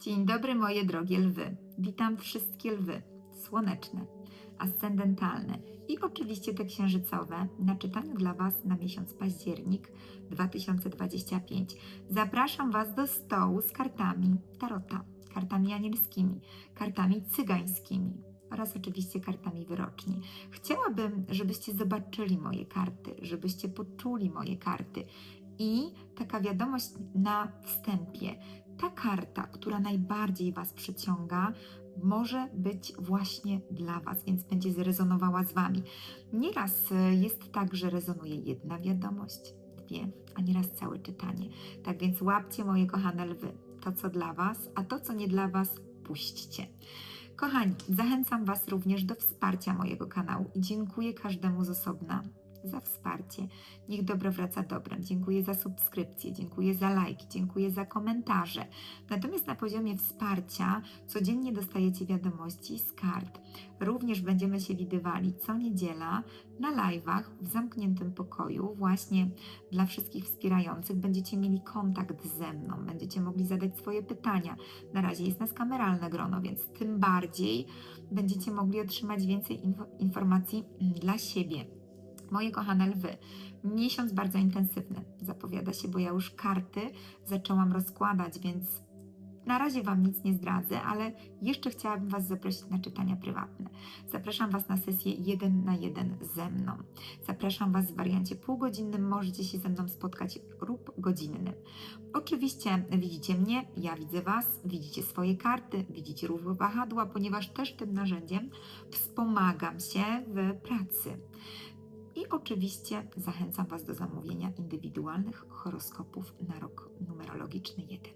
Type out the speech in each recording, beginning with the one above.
Dzień dobry moje drogie lwy. Witam wszystkie lwy słoneczne, ascendentalne i oczywiście te księżycowe na czytaniu dla Was na miesiąc październik 2025. Zapraszam Was do stołu z kartami tarota, kartami anielskimi, kartami cygańskimi oraz oczywiście kartami wyroczni. Chciałabym, żebyście zobaczyli moje karty, żebyście poczuli moje karty i taka wiadomość na wstępie ta karta, która najbardziej Was przyciąga, może być właśnie dla Was, więc będzie zrezonowała z Wami. Nieraz e, jest tak, że rezonuje jedna wiadomość, dwie, a nieraz całe czytanie. Tak więc łapcie, moje kochane lwy, to co dla Was, a to co nie dla Was, puśćcie. Kochani, zachęcam Was również do wsparcia mojego kanału i dziękuję każdemu z osobna za wsparcie. Niech dobro wraca dobrem. Dziękuję za subskrypcję, dziękuję za lajki, dziękuję za komentarze. Natomiast na poziomie wsparcia codziennie dostajecie wiadomości z kart. Również będziemy się widywali co niedziela na live'ach w zamkniętym pokoju, właśnie dla wszystkich wspierających. Będziecie mieli kontakt ze mną, będziecie mogli zadać swoje pytania. Na razie jest nas kameralne grono, więc tym bardziej będziecie mogli otrzymać więcej info- informacji dla siebie. Moje kochane lwy, miesiąc bardzo intensywny zapowiada się, bo ja już karty zaczęłam rozkładać, więc na razie Wam nic nie zdradzę, ale jeszcze chciałabym Was zaprosić na czytania prywatne. Zapraszam Was na sesję jeden na jeden ze mną. Zapraszam Was w wariancie półgodzinnym, możecie się ze mną spotkać lub godzinnym. Oczywiście widzicie mnie, ja widzę Was, widzicie swoje karty, widzicie ruch wahadła, ponieważ też tym narzędziem wspomagam się w pracy. I oczywiście zachęcam Was do zamówienia indywidualnych horoskopów na rok numerologiczny 1.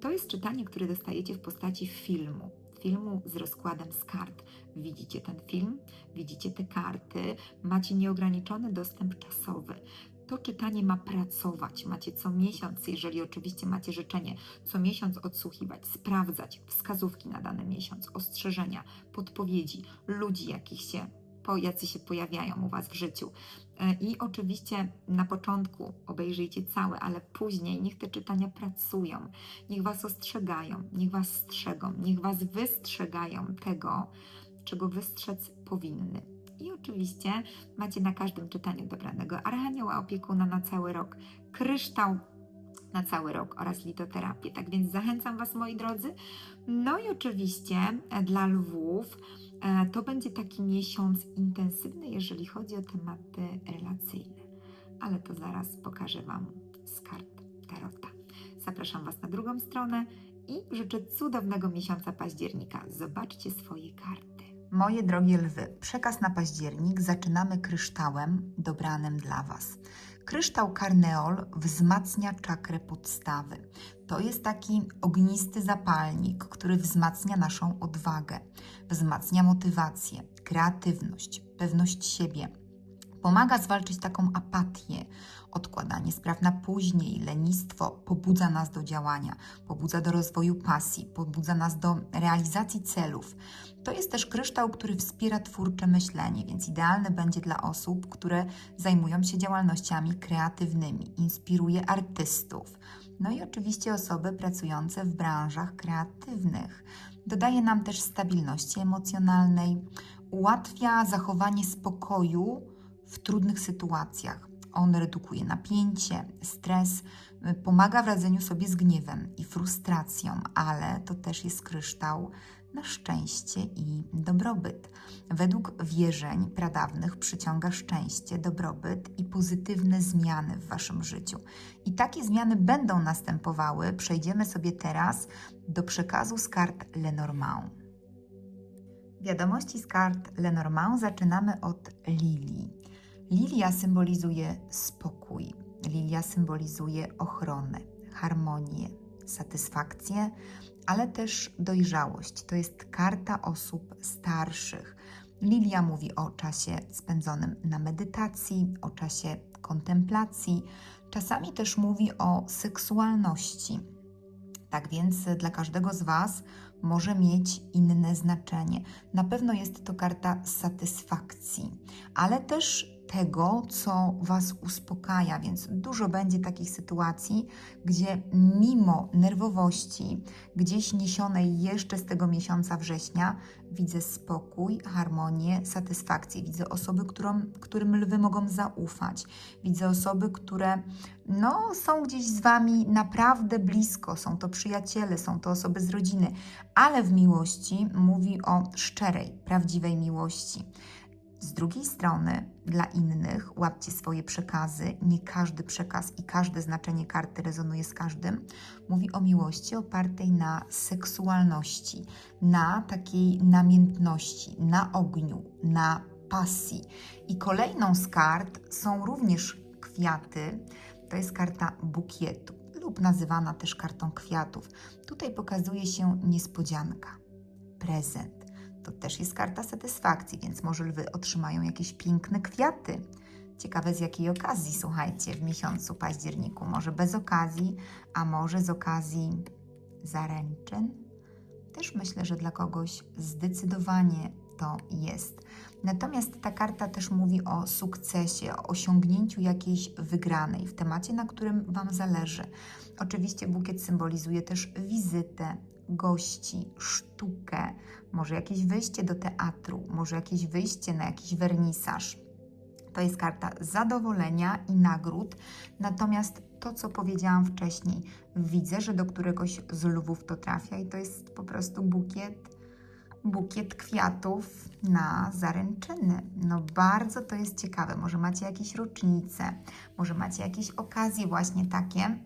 To jest czytanie, które dostajecie w postaci filmu. Filmu z rozkładem z kart. Widzicie ten film, widzicie te karty, macie nieograniczony dostęp czasowy. To czytanie ma pracować. Macie co miesiąc, jeżeli oczywiście macie życzenie, co miesiąc odsłuchiwać, sprawdzać wskazówki na dany miesiąc, ostrzeżenia, podpowiedzi, ludzi, jakich się po, jacy się pojawiają u Was w życiu. E, I oczywiście na początku obejrzyjcie całe, ale później niech te czytania pracują, niech Was ostrzegają, niech Was strzegą, niech Was wystrzegają tego, czego wystrzec powinny. I oczywiście macie na każdym czytaniu dobranego archanioła opiekuna na cały rok, kryształ na cały rok oraz litoterapię. Tak więc zachęcam Was, moi drodzy. No i oczywiście dla lwów to będzie taki miesiąc intensywny, jeżeli chodzi o tematy relacyjne. Ale to zaraz pokażę Wam z kart Tarota. Zapraszam Was na drugą stronę i życzę cudownego miesiąca października. Zobaczcie swoje karty. Moje drogie lwy, przekaz na październik zaczynamy kryształem dobranym dla Was. Kryształ karneol wzmacnia czakrę podstawy. To jest taki ognisty zapalnik, który wzmacnia naszą odwagę, wzmacnia motywację, kreatywność, pewność siebie. Pomaga zwalczyć taką apatię, odkładanie spraw na później, lenistwo, pobudza nas do działania, pobudza do rozwoju pasji, pobudza nas do realizacji celów. To jest też kryształ, który wspiera twórcze myślenie, więc idealny będzie dla osób, które zajmują się działalnościami kreatywnymi, inspiruje artystów. No i oczywiście osoby pracujące w branżach kreatywnych. Dodaje nam też stabilności emocjonalnej, ułatwia zachowanie spokoju w trudnych sytuacjach. On redukuje napięcie, stres, y, pomaga w radzeniu sobie z gniewem i frustracją, ale to też jest kryształ na szczęście i dobrobyt. Według wierzeń pradawnych przyciąga szczęście, dobrobyt i pozytywne zmiany w Waszym życiu. I takie zmiany będą następowały. Przejdziemy sobie teraz do przekazu z kart Lenormand. Wiadomości z kart Lenormand zaczynamy od lilii. Lilia symbolizuje spokój, lilia symbolizuje ochronę, harmonię, satysfakcję, ale też dojrzałość. To jest karta osób starszych. Lilia mówi o czasie spędzonym na medytacji, o czasie kontemplacji, czasami też mówi o seksualności. Tak więc dla każdego z Was może mieć inne znaczenie. Na pewno jest to karta satysfakcji, ale też tego, co Was uspokaja, więc dużo będzie takich sytuacji, gdzie mimo nerwowości, gdzieś niesionej jeszcze z tego miesiąca września, widzę spokój, harmonię, satysfakcję. Widzę osoby, którym lwy mogą zaufać. Widzę osoby, które no, są gdzieś z Wami naprawdę blisko. Są to przyjaciele, są to osoby z rodziny, ale w miłości mówi o szczerej, prawdziwej miłości. Z drugiej strony, dla innych łapcie swoje przekazy. Nie każdy przekaz i każde znaczenie karty rezonuje z każdym. Mówi o miłości opartej na seksualności, na takiej namiętności, na ogniu, na pasji. I kolejną z kart są również kwiaty. To jest karta bukietu lub nazywana też kartą kwiatów. Tutaj pokazuje się niespodzianka, prezent to też jest karta satysfakcji, więc może lwy otrzymają jakieś piękne kwiaty. Ciekawe z jakiej okazji, słuchajcie, w miesiącu październiku. Może bez okazji, a może z okazji zaręczyn. Też myślę, że dla kogoś zdecydowanie to jest. Natomiast ta karta też mówi o sukcesie, o osiągnięciu jakiejś wygranej w temacie, na którym Wam zależy. Oczywiście bukiet symbolizuje też wizytę, gości, sztukę, może jakieś wyjście do teatru, może jakieś wyjście na jakiś wernisaż. To jest karta zadowolenia i nagród. Natomiast to, co powiedziałam wcześniej, widzę, że do któregoś z lwów to trafia i to jest po prostu bukiet, bukiet kwiatów na zaręczyny. No bardzo to jest ciekawe. Może macie jakieś rocznice, może macie jakieś okazje właśnie takie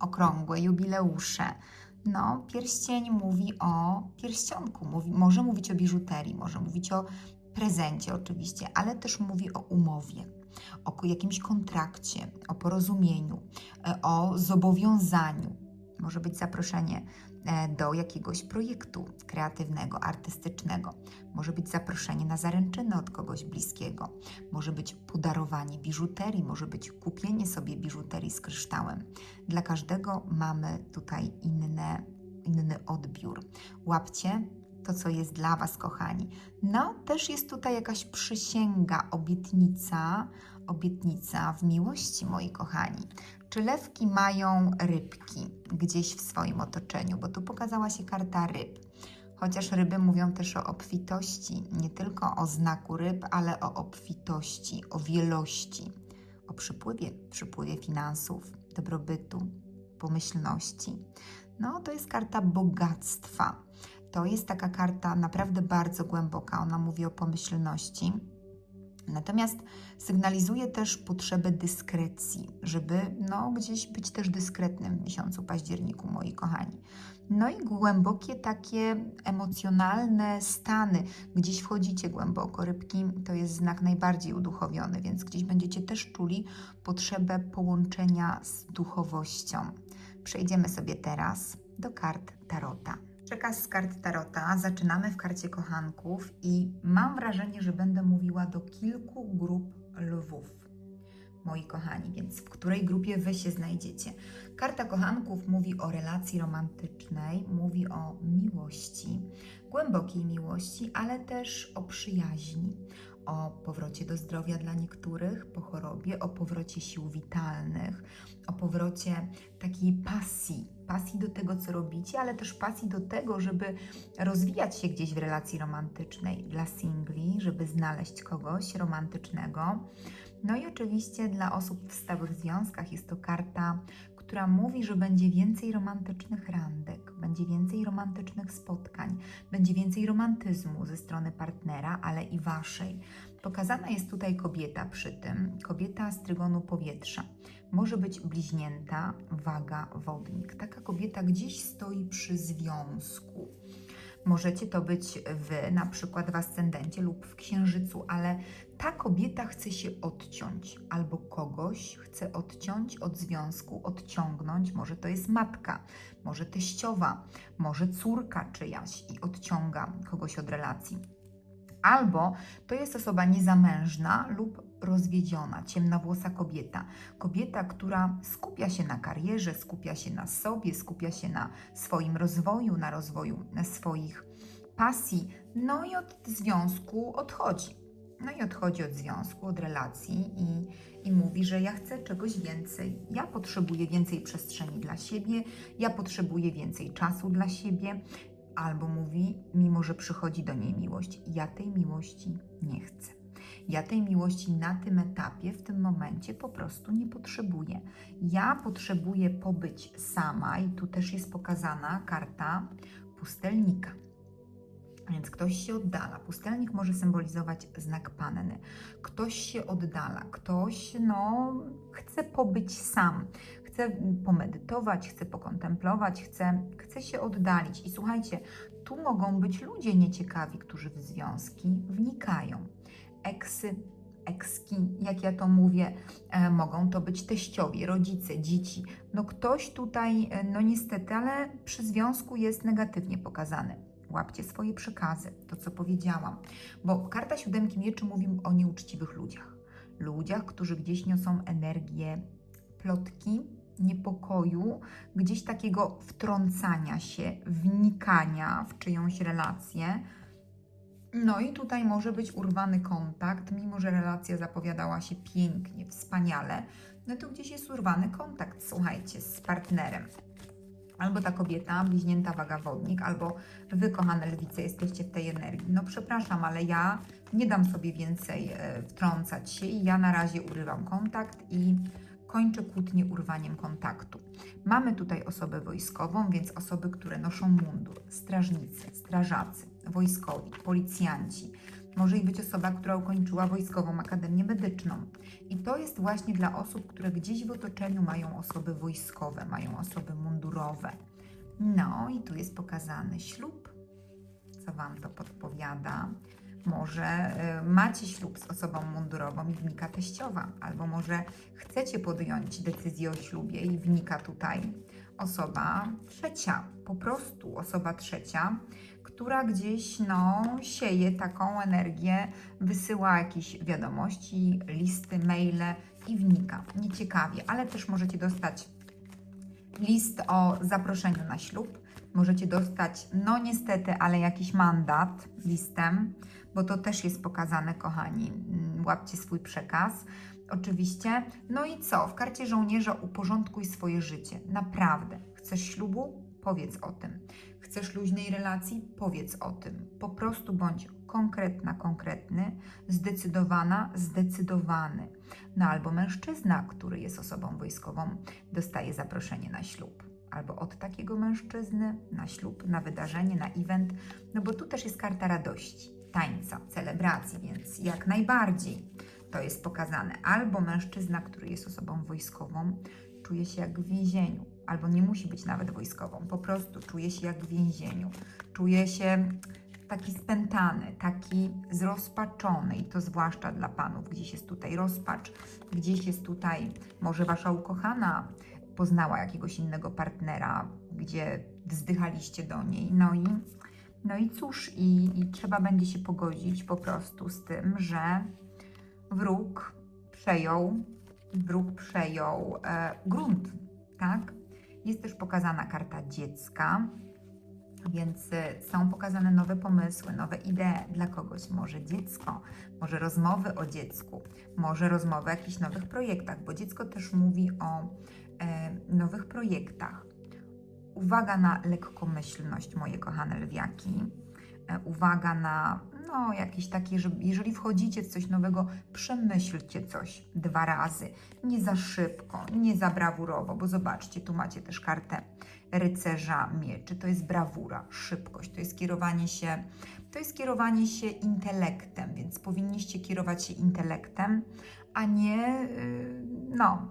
okrągłe, jubileusze. No, pierścień mówi o pierścionku, mówi, może mówić o biżuterii, może mówić o prezencie oczywiście, ale też mówi o umowie, o jakimś kontrakcie, o porozumieniu, e, o zobowiązaniu. Może być zaproszenie e, do jakiegoś projektu kreatywnego, artystycznego. Może być zaproszenie na zaręczyny od kogoś bliskiego. Może być podarowanie biżuterii, może być kupienie sobie biżuterii z kryształem. Dla każdego mamy tutaj inne, inny odbiór. Łapcie to, co jest dla Was, kochani. No, też jest tutaj jakaś przysięga, obietnica, obietnica w miłości, moi kochani. Czy lewki mają rybki gdzieś w swoim otoczeniu? Bo tu pokazała się karta ryb. Chociaż ryby mówią też o obfitości, nie tylko o znaku ryb, ale o obfitości, o wielości, o przypływie, przypływie finansów, dobrobytu, pomyślności. No, to jest karta bogactwa. To jest taka karta naprawdę bardzo głęboka. Ona mówi o pomyślności. Natomiast sygnalizuje też potrzebę dyskrecji, żeby no, gdzieś być też dyskretnym w miesiącu październiku, moi kochani. No i głębokie takie emocjonalne stany. Gdzieś wchodzicie głęboko. Rybki to jest znak najbardziej uduchowiony, więc gdzieś będziecie też czuli potrzebę połączenia z duchowością. Przejdziemy sobie teraz do kart Tarota. Przekaz z kart Tarota zaczynamy w karcie kochanków i mam wrażenie, że będę mówiła do kilku grup lwów. Moi kochani, więc w której grupie wy się znajdziecie? Karta kochanków mówi o relacji romantycznej, mówi o miłości, głębokiej miłości, ale też o przyjaźni, o powrocie do zdrowia dla niektórych po chorobie, o powrocie sił witalnych, o powrocie takiej pasji, pasji do tego, co robicie, ale też pasji do tego, żeby rozwijać się gdzieś w relacji romantycznej dla singli, żeby znaleźć kogoś romantycznego. No i oczywiście dla osób w stałych związkach jest to karta, która mówi, że będzie więcej romantycznych randek, będzie więcej romantycznych spotkań, będzie więcej romantyzmu ze strony partnera, ale i waszej. Pokazana jest tutaj kobieta przy tym, kobieta z trygonu powietrza. Może być bliźnięta, waga, wodnik. Taka kobieta gdzieś stoi przy związku. Możecie to być wy, na przykład w ascendencie lub w księżycu, ale ta kobieta chce się odciąć, albo kogoś chce odciąć od związku, odciągnąć. Może to jest matka, może teściowa, może córka czyjaś i odciąga kogoś od relacji. Albo to jest osoba niezamężna lub rozwiedziona, ciemnowłosa kobieta. Kobieta, która skupia się na karierze, skupia się na sobie, skupia się na swoim rozwoju, na rozwoju swoich pasji, no i od związku odchodzi. No i odchodzi od związku, od relacji i, i mówi, że ja chcę czegoś więcej. Ja potrzebuję więcej przestrzeni dla siebie, ja potrzebuję więcej czasu dla siebie. Albo mówi, mimo że przychodzi do niej miłość, ja tej miłości nie chcę. Ja tej miłości na tym etapie, w tym momencie po prostu nie potrzebuję. Ja potrzebuję pobyć sama, i tu też jest pokazana karta pustelnika. Więc ktoś się oddala. Pustelnik może symbolizować znak panny. Ktoś się oddala, ktoś no, chce pobyć sam, chce pomedytować, chce pokontemplować, chce, chce się oddalić. I słuchajcie, tu mogą być ludzie nieciekawi, którzy w związki wnikają. Eksy, ekski, jak ja to mówię, e, mogą to być teściowie, rodzice, dzieci. No ktoś tutaj, e, no niestety, ale przy związku jest negatywnie pokazany łapcie swoje przekazy, to co powiedziałam. Bo karta siódemki mieczy mówi o nieuczciwych ludziach. Ludziach, którzy gdzieś niosą energię plotki, niepokoju, gdzieś takiego wtrącania się, wnikania w czyjąś relację. No i tutaj może być urwany kontakt, mimo że relacja zapowiadała się pięknie, wspaniale, no to gdzieś jest urwany kontakt, słuchajcie, z partnerem albo ta kobieta, bliźnięta waga wodnik, albo wy, kochane lwice, jesteście w tej energii. No przepraszam, ale ja nie dam sobie więcej e, wtrącać się i ja na razie urywam kontakt i kończę kłótnię urwaniem kontaktu. Mamy tutaj osobę wojskową, więc osoby, które noszą mundur, strażnicy, strażacy, wojskowi, policjanci. Może i być osoba, która ukończyła Wojskową Akademię Medyczną. I to jest właśnie dla osób, które gdzieś w otoczeniu mają osoby wojskowe, mają osoby mundurowe. No i tu jest pokazany ślub, co Wam to podpowiada. Może y, macie ślub z osobą mundurową i wnika teściowa, albo może chcecie podjąć decyzję o ślubie i wnika tutaj osoba trzecia, po prostu osoba trzecia, która gdzieś no, sieje taką energię, wysyła jakieś wiadomości, listy, maile i wnika. Nieciekawie, ale też możecie dostać list o zaproszeniu na ślub. Możecie dostać, no niestety, ale jakiś mandat listem, bo to też jest pokazane, kochani. Mm, Łapcie swój przekaz. Oczywiście. No i co? W karcie żołnierza uporządkuj swoje życie. Naprawdę. Chcesz ślubu? Powiedz o tym. Chcesz luźnej relacji? Powiedz o tym. Po prostu bądź konkretna, konkretny, zdecydowana, zdecydowany. No albo mężczyzna, który jest osobą wojskową, dostaje zaproszenie na ślub. Albo od takiego mężczyzny na ślub, na wydarzenie, na event, no bo tu też jest karta radości, tańca, celebracji, więc jak najbardziej to jest pokazane. Albo mężczyzna, który jest osobą wojskową, czuje się jak w więzieniu, albo nie musi być nawet wojskową, po prostu czuje się jak w więzieniu, czuje się taki spętany, taki zrozpaczony i to zwłaszcza dla panów. Gdzieś jest tutaj rozpacz, gdzieś jest tutaj może wasza ukochana poznała jakiegoś innego partnera, gdzie wzdychaliście do niej. No i, no i cóż, i, i trzeba będzie się pogodzić po prostu z tym, że wróg przejął, wróg przejął e, grunt, tak? Jest też pokazana karta dziecka, więc e, są pokazane nowe pomysły, nowe idee dla kogoś. Może dziecko, może rozmowy o dziecku, może rozmowy o jakichś nowych projektach, bo dziecko też mówi o e, nowych projektach. Uwaga na lekkomyślność, moje kochane lwiaki. E, uwaga na no, jakieś takie, że jeżeli wchodzicie w coś nowego, przemyślcie coś dwa razy. Nie za szybko, nie za brawurowo, bo zobaczcie, tu macie też kartę rycerza mieczy. To jest brawura, szybkość, to jest kierowanie się, to jest kierowanie się intelektem, więc powinniście kierować się intelektem, a nie, yy, no,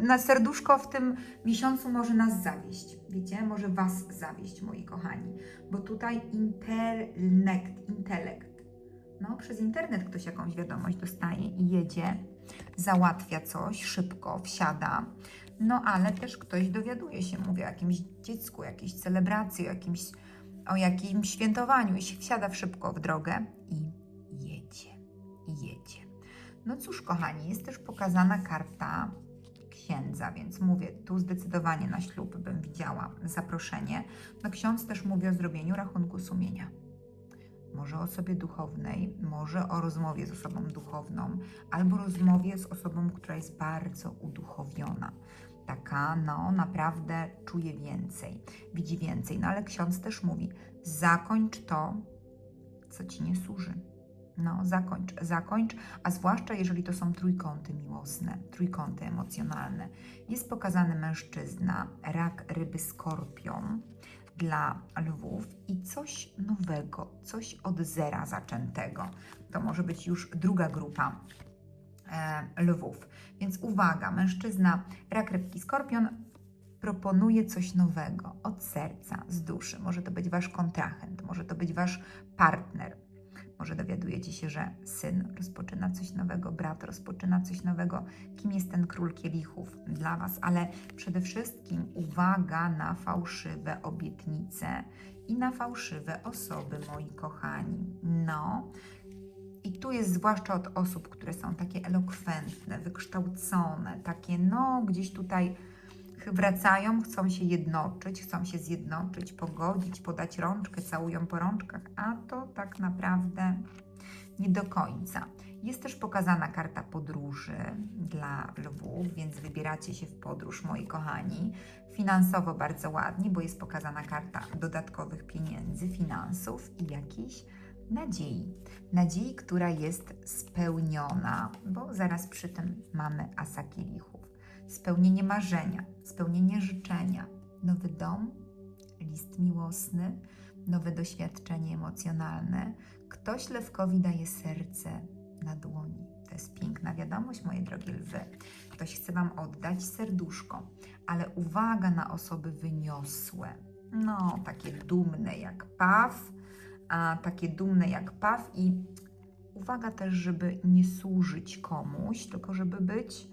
na serduszko w tym miesiącu może nas zawieść. Wiecie, może Was zawieść, moi kochani, bo tutaj intelekt, intelekt. No, przez internet ktoś jakąś wiadomość dostaje i jedzie, załatwia coś szybko, wsiada. No, ale też ktoś dowiaduje się, mówi o jakimś dziecku, jakiejś celebracji, o jakimś, o jakimś świętowaniu i się wsiada szybko w drogę i jedzie, i jedzie. No cóż, kochani, jest też pokazana karta księdza, więc mówię, tu zdecydowanie na ślub bym widziała zaproszenie. No ksiądz też mówi o zrobieniu rachunku sumienia. Może o osobie duchownej, może o rozmowie z osobą duchowną, albo rozmowie z osobą, która jest bardzo uduchowiona. Taka, no, naprawdę czuje więcej, widzi więcej. No ale ksiądz też mówi: zakończ to, co ci nie służy. No, zakończ, zakończ, a zwłaszcza jeżeli to są trójkąty miłosne, trójkąty emocjonalne. Jest pokazany mężczyzna, rak, ryby, skorpion dla lwów i coś nowego, coś od zera zaczętego. To może być już druga grupa e, lwów. Więc uwaga, mężczyzna, rak, rybki, skorpion proponuje coś nowego od serca, z duszy. Może to być wasz kontrahent, może to być wasz partner. Może dowiadujecie się, że syn rozpoczyna coś nowego, brat rozpoczyna coś nowego. Kim jest ten król kielichów dla Was? Ale przede wszystkim uwaga na fałszywe obietnice i na fałszywe osoby, moi kochani. No. I tu jest zwłaszcza od osób, które są takie elokwentne, wykształcone, takie no gdzieś tutaj wracają, chcą się jednoczyć, chcą się zjednoczyć, pogodzić, podać rączkę, całują po rączkach, a to tak naprawdę nie do końca. Jest też pokazana karta podróży dla lwów, więc wybieracie się w podróż, moi kochani. Finansowo bardzo ładnie, bo jest pokazana karta dodatkowych pieniędzy, finansów i jakiejś nadziei. Nadziei, która jest spełniona, bo zaraz przy tym mamy asa kielichów spełnienie marzenia, spełnienie życzenia, nowy dom, list miłosny, nowe doświadczenie emocjonalne. Ktoś lewkowi daje serce na dłoni. To jest piękna wiadomość, moje drogie lwy. Ktoś chce Wam oddać serduszko, ale uwaga na osoby wyniosłe. No, takie dumne jak paw, a takie dumne jak paw i uwaga też, żeby nie służyć komuś, tylko żeby być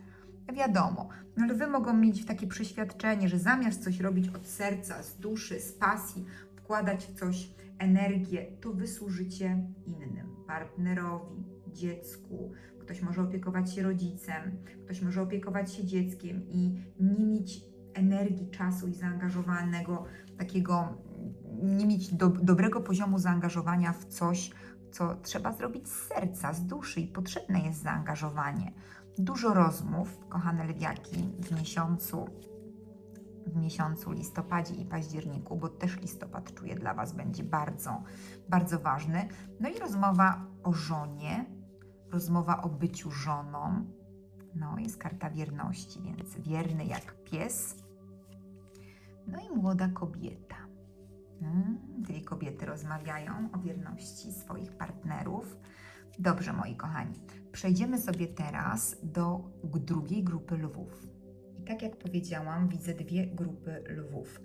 Wiadomo, no ale wy mogą mieć takie przeświadczenie, że zamiast coś robić od serca, z duszy, z pasji, wkładać w coś energię, to wysłużycie innym, partnerowi, dziecku. Ktoś może opiekować się rodzicem, ktoś może opiekować się dzieckiem i nie mieć energii, czasu i zaangażowanego, takiego, nie mieć do, dobrego poziomu zaangażowania w coś, co trzeba zrobić z serca, z duszy i potrzebne jest zaangażowanie dużo rozmów, kochane lwiaki, w miesiącu, w miesiącu listopadzie i październiku, bo też listopad czuję dla Was będzie bardzo, bardzo ważny. No i rozmowa o żonie, rozmowa o byciu żoną. No, jest karta wierności, więc wierny jak pies. No i młoda kobieta. Hmm, dwie kobiety rozmawiają o wierności swoich partnerów. Dobrze, moi kochani, przejdziemy sobie teraz do drugiej grupy lwów. I tak jak powiedziałam, widzę dwie grupy lwów.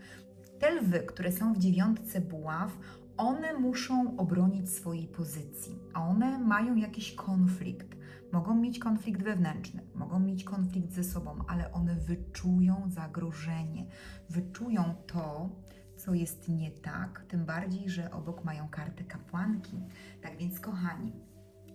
Te lwy, które są w dziewiątce buław, one muszą obronić swojej pozycji, a one mają jakiś konflikt. Mogą mieć konflikt wewnętrzny, mogą mieć konflikt ze sobą, ale one wyczują zagrożenie, wyczują to, co jest nie tak, tym bardziej, że obok mają kartę kapłanki. Tak więc, kochani,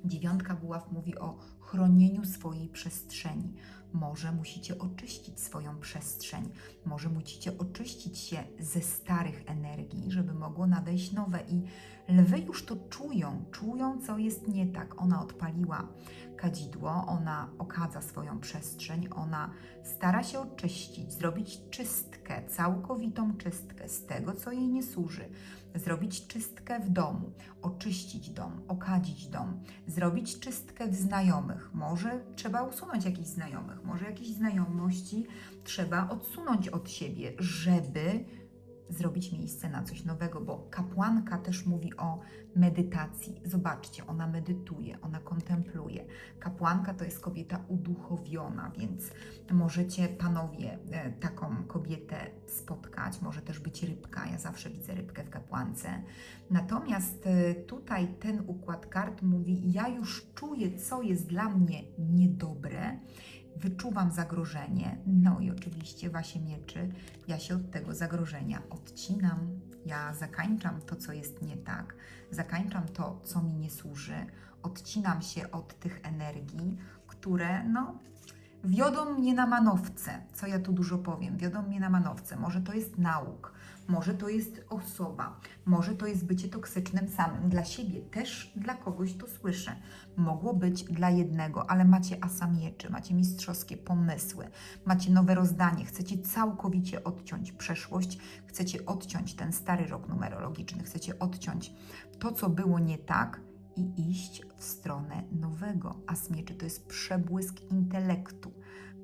Dziewiątka buław mówi o chronieniu swojej przestrzeni. Może musicie oczyścić swoją przestrzeń, może musicie oczyścić się ze starych energii, żeby mogło nadejść nowe. I lwy już to czują, czują, co jest nie tak. Ona odpaliła kadzidło, ona okadza swoją przestrzeń, ona stara się oczyścić, zrobić czystkę, całkowitą czystkę z tego, co jej nie służy zrobić czystkę w domu, oczyścić dom, okadzić dom, zrobić czystkę w znajomych. Może trzeba usunąć jakichś znajomych, może jakieś znajomości trzeba odsunąć od siebie, żeby zrobić miejsce na coś nowego, bo kapłanka też mówi o medytacji. Zobaczcie, ona medytuje, ona kontempluje. Kapłanka to jest kobieta uduchowiona, więc możecie panowie e, taką kobietę spotkać, może też być rybka. Ja zawsze widzę rybkę w kapłance. Natomiast e, tutaj ten układ kart mówi: Ja już czuję, co jest dla mnie niedobre wyczuwam zagrożenie, no i oczywiście wasie mieczy, ja się od tego zagrożenia odcinam, ja zakańczam to, co jest nie tak, zakańczam to, co mi nie służy, odcinam się od tych energii, które no, wiodą mnie na manowce. Co ja tu dużo powiem? Wiodą mnie na manowce. Może to jest nauk, może to jest osoba, może to jest bycie toksycznym samym dla siebie, też dla kogoś to słyszę. Mogło być dla jednego, ale macie asa mieczy, macie mistrzowskie pomysły, macie nowe rozdanie, chcecie całkowicie odciąć przeszłość, chcecie odciąć ten stary rok numerologiczny, chcecie odciąć to, co było nie tak i iść w stronę nowego. As mieczy to jest przebłysk intelektu.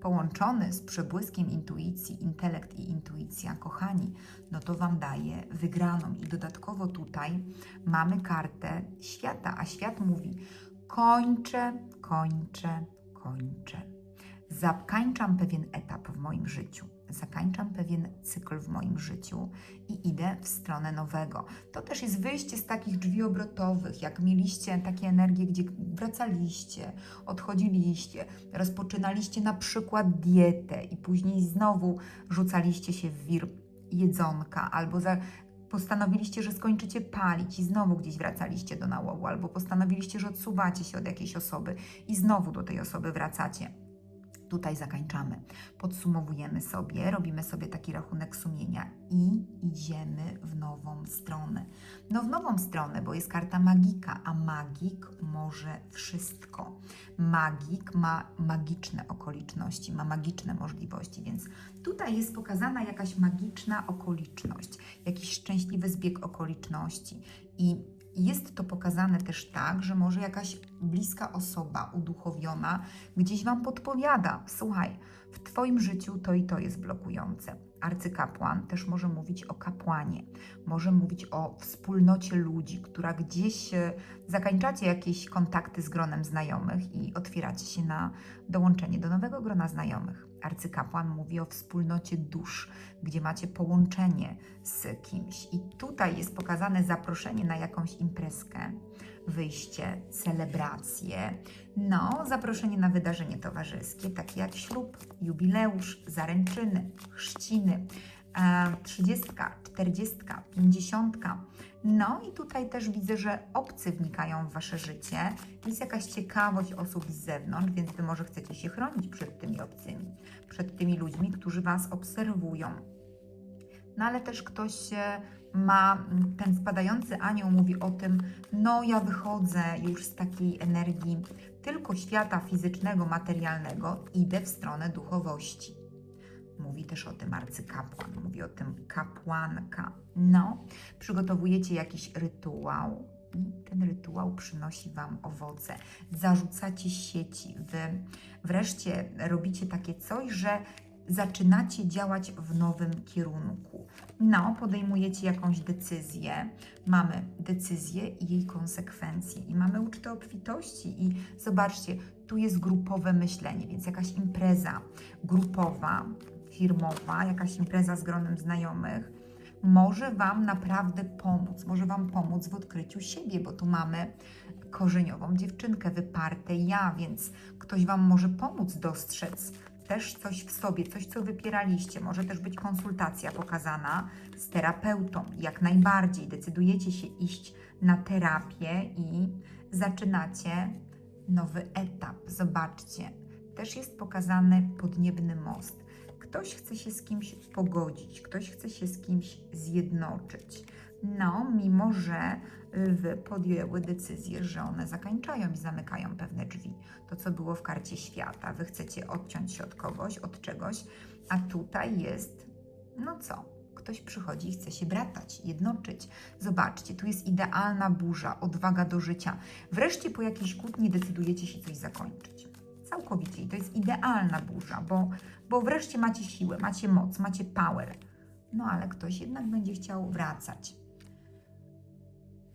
Połączony z przebłyskiem intuicji, intelekt i intuicja, kochani, no to Wam daje wygraną. I dodatkowo tutaj mamy kartę świata, a świat mówi: kończę, kończę, kończę. Zakańczam pewien etap w moim życiu, zakańczam pewien cykl w moim życiu i idę w stronę nowego. To też jest wyjście z takich drzwi obrotowych, jak mieliście takie energie, gdzie wracaliście, odchodziliście, rozpoczynaliście na przykład dietę i później znowu rzucaliście się w wir jedzonka albo za, postanowiliście, że skończycie palić i znowu gdzieś wracaliście do nałogu, albo postanowiliście, że odsuwacie się od jakiejś osoby i znowu do tej osoby wracacie. Tutaj zakańczamy. Podsumowujemy sobie, robimy sobie taki rachunek sumienia i idziemy w nową stronę. No w nową stronę, bo jest karta magika, a magik może wszystko. Magik ma magiczne okoliczności, ma magiczne możliwości, więc tutaj jest pokazana jakaś magiczna okoliczność, jakiś szczęśliwy zbieg okoliczności i jest to pokazane też tak, że może jakaś bliska osoba uduchowiona gdzieś Wam podpowiada: Słuchaj, w Twoim życiu to i to jest blokujące. Arcykapłan też może mówić o kapłanie, może mówić o wspólnocie ludzi, która gdzieś e, zakańczacie jakieś kontakty z gronem znajomych i otwieracie się na dołączenie do nowego grona znajomych. Arcykapłan mówi o wspólnocie dusz, gdzie macie połączenie z kimś. I tutaj jest pokazane zaproszenie na jakąś imprezkę, wyjście, celebracje, no, zaproszenie na wydarzenie towarzyskie, takie jak ślub, jubileusz, zaręczyny, chrzciny, e, trzydziestka, czterdziestka, pięćdziesiątka. No i tutaj też widzę, że obcy wnikają w Wasze życie. Jest jakaś ciekawość osób z zewnątrz, więc Wy może chcecie się chronić przed tymi obcymi, przed tymi ludźmi, którzy Was obserwują. No ale też ktoś e, ma, ten spadający anioł mówi o tym, no ja wychodzę już z takiej energii tylko świata fizycznego, materialnego, idę w stronę duchowości. Mówi też o tym arcykapłan, mówi o tym kapłanka. No, przygotowujecie jakiś rytuał i ten rytuał przynosi Wam owoce. Zarzucacie sieci, Wy wreszcie robicie takie coś, że zaczynacie działać w nowym kierunku. No, podejmujecie jakąś decyzję, mamy decyzję i jej konsekwencje, i mamy ucztę obfitości. I zobaczcie, tu jest grupowe myślenie, więc jakaś impreza grupowa, firmowa, jakaś impreza z gronem znajomych może Wam naprawdę pomóc, może Wam pomóc w odkryciu siebie, bo tu mamy korzeniową dziewczynkę, wyparte ja, więc ktoś Wam może pomóc dostrzec też coś w sobie, coś, co wypieraliście. Może też być konsultacja pokazana z terapeutą. Jak najbardziej decydujecie się iść na terapię i zaczynacie nowy etap. Zobaczcie, też jest pokazany podniebny most. Ktoś chce się z kimś pogodzić, ktoś chce się z kimś zjednoczyć. No, mimo że lwy podjęły decyzję, że one zakańczają i zamykają pewne drzwi. To, co było w karcie świata. Wy chcecie odciąć się od kogoś, od czegoś, a tutaj jest, no co? Ktoś przychodzi i chce się bratać, jednoczyć. Zobaczcie, tu jest idealna burza, odwaga do życia. Wreszcie po jakiejś kłótni decydujecie się coś zakończyć. Całkowicie. I to jest idealna burza, bo, bo wreszcie macie siłę, macie moc, macie power. No ale ktoś jednak będzie chciał wracać.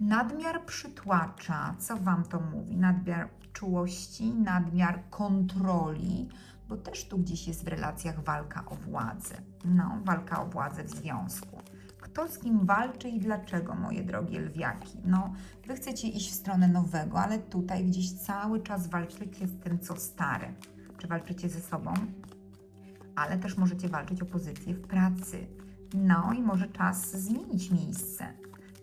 Nadmiar przytłacza, co Wam to mówi? Nadmiar czułości, nadmiar kontroli, bo też tu gdzieś jest w relacjach walka o władzę. No, walka o władzę w związku. Kto z kim walczy i dlaczego, moje drogie lwiaki? No, Wy chcecie iść w stronę nowego, ale tutaj gdzieś cały czas walczycie z tym, co stare. Czy walczycie ze sobą? Ale też możecie walczyć o pozycję w pracy. No i może czas zmienić miejsce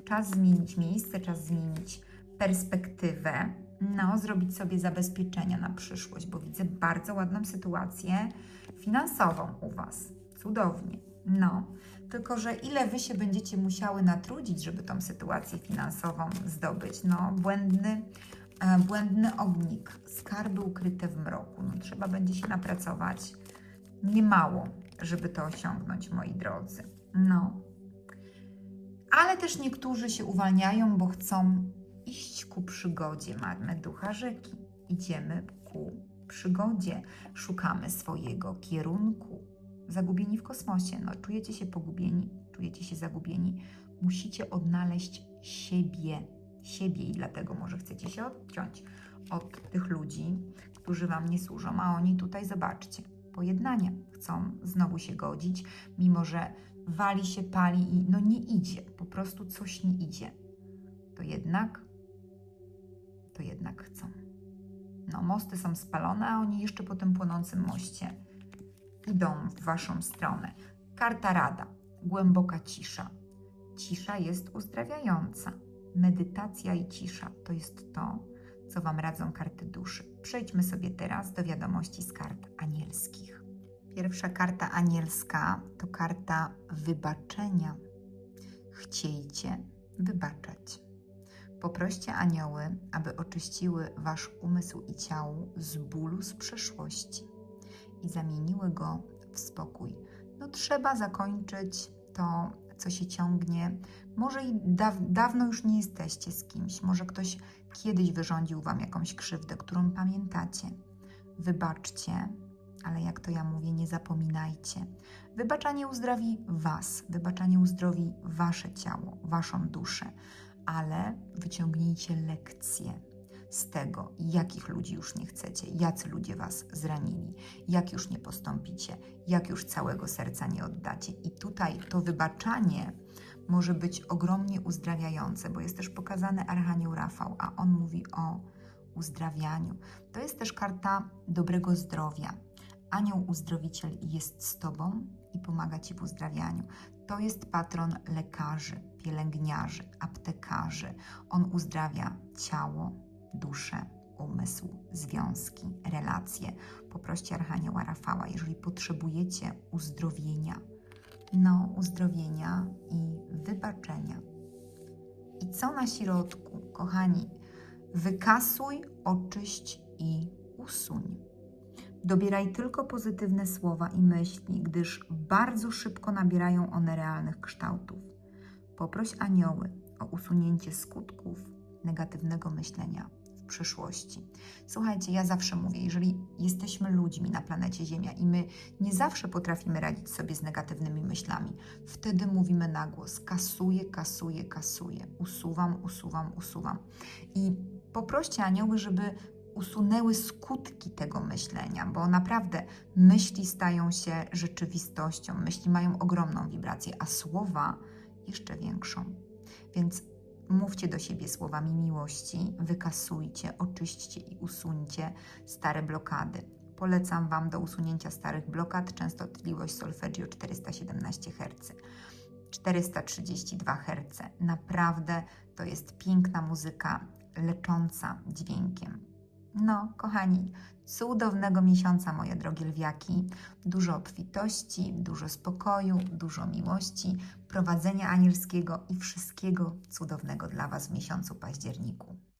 czas zmienić miejsce, czas zmienić perspektywę, no, zrobić sobie zabezpieczenia na przyszłość, bo widzę bardzo ładną sytuację finansową u Was. Cudownie. No, tylko że ile Wy się będziecie musiały natrudzić, żeby tą sytuację finansową zdobyć? No, błędny, e, błędny ognik, skarby ukryte w mroku. No, trzeba będzie się napracować niemało, żeby to osiągnąć, moi drodzy. No. Ale też niektórzy się uwalniają, bo chcą iść ku przygodzie. Mamy ducha rzeki. Idziemy ku przygodzie. Szukamy swojego kierunku. Zagubieni w kosmosie. No, czujecie się pogubieni, czujecie się zagubieni. Musicie odnaleźć siebie. Siebie i dlatego może chcecie się odciąć od tych ludzi, którzy Wam nie służą. A oni tutaj, zobaczcie, pojednania. Chcą znowu się godzić, mimo że wali się, pali i no nie idzie. Po prostu coś nie idzie. To jednak, to jednak chcą. No, mosty są spalone, a oni jeszcze po tym płonącym moście idą w Waszą stronę. Karta rada. Głęboka cisza. Cisza jest uzdrawiająca. Medytacja i cisza to jest to, co Wam radzą karty duszy. Przejdźmy sobie teraz do wiadomości z kart anielskich. Pierwsza karta anielska to karta wybaczenia. Chciejcie wybaczać. Poproście anioły, aby oczyściły Wasz umysł i ciało z bólu z przeszłości i zamieniły go w spokój. No trzeba zakończyć to, co się ciągnie. Może i daw dawno już nie jesteście z kimś, może ktoś kiedyś wyrządził Wam jakąś krzywdę, którą pamiętacie. Wybaczcie, ale jak to ja mówię, nie zapominajcie. Wybaczanie uzdrowi Was, wybaczanie uzdrowi Wasze ciało, Waszą duszę, ale wyciągnijcie lekcje z tego, jakich ludzi już nie chcecie, jacy ludzie Was zranili, jak już nie postąpicie, jak już całego serca nie oddacie. I tutaj to wybaczanie może być ogromnie uzdrawiające, bo jest też pokazany Archanioł Rafał, a on mówi o uzdrawianiu. To jest też karta dobrego zdrowia. Anioł uzdrowiciel jest z Tobą i pomaga Ci w uzdrawianiu. To jest patron lekarzy, pielęgniarzy, aptekarzy. On uzdrawia ciało, duszę, umysł, związki, relacje. Poproście Archanioła Rafała, jeżeli potrzebujecie uzdrowienia. No, uzdrowienia i wybaczenia. I co na środku, kochani? Wykasuj, oczyść i usuń. Dobieraj tylko pozytywne słowa i myśli, gdyż bardzo szybko nabierają one realnych kształtów. Poproś anioły o usunięcie skutków negatywnego myślenia przyszłości. Słuchajcie, ja zawsze mówię, jeżeli jesteśmy ludźmi na planecie Ziemia i my nie zawsze potrafimy radzić sobie z negatywnymi myślami, wtedy mówimy na głos: kasuję, kasuję, kasuję, usuwam, usuwam, usuwam. I poproście anioły, żeby usunęły skutki tego myślenia, bo naprawdę myśli stają się rzeczywistością, myśli mają ogromną wibrację, a słowa jeszcze większą. Więc mówcie do siebie słowami miłości, wykasujcie, oczyśćcie i usuńcie stare blokady. Polecam Wam do usunięcia starych blokad częstotliwość solfeggio 417 Hz. 432 Hz. Naprawdę to jest piękna muzyka, lecząca dźwiękiem. No, kochani, cudownego miesiąca, moje drogie lwiaki. Dużo obfitości, dużo spokoju, dużo miłości, prowadzenia anielskiego i wszystkiego cudownego dla Was w miesiącu październiku.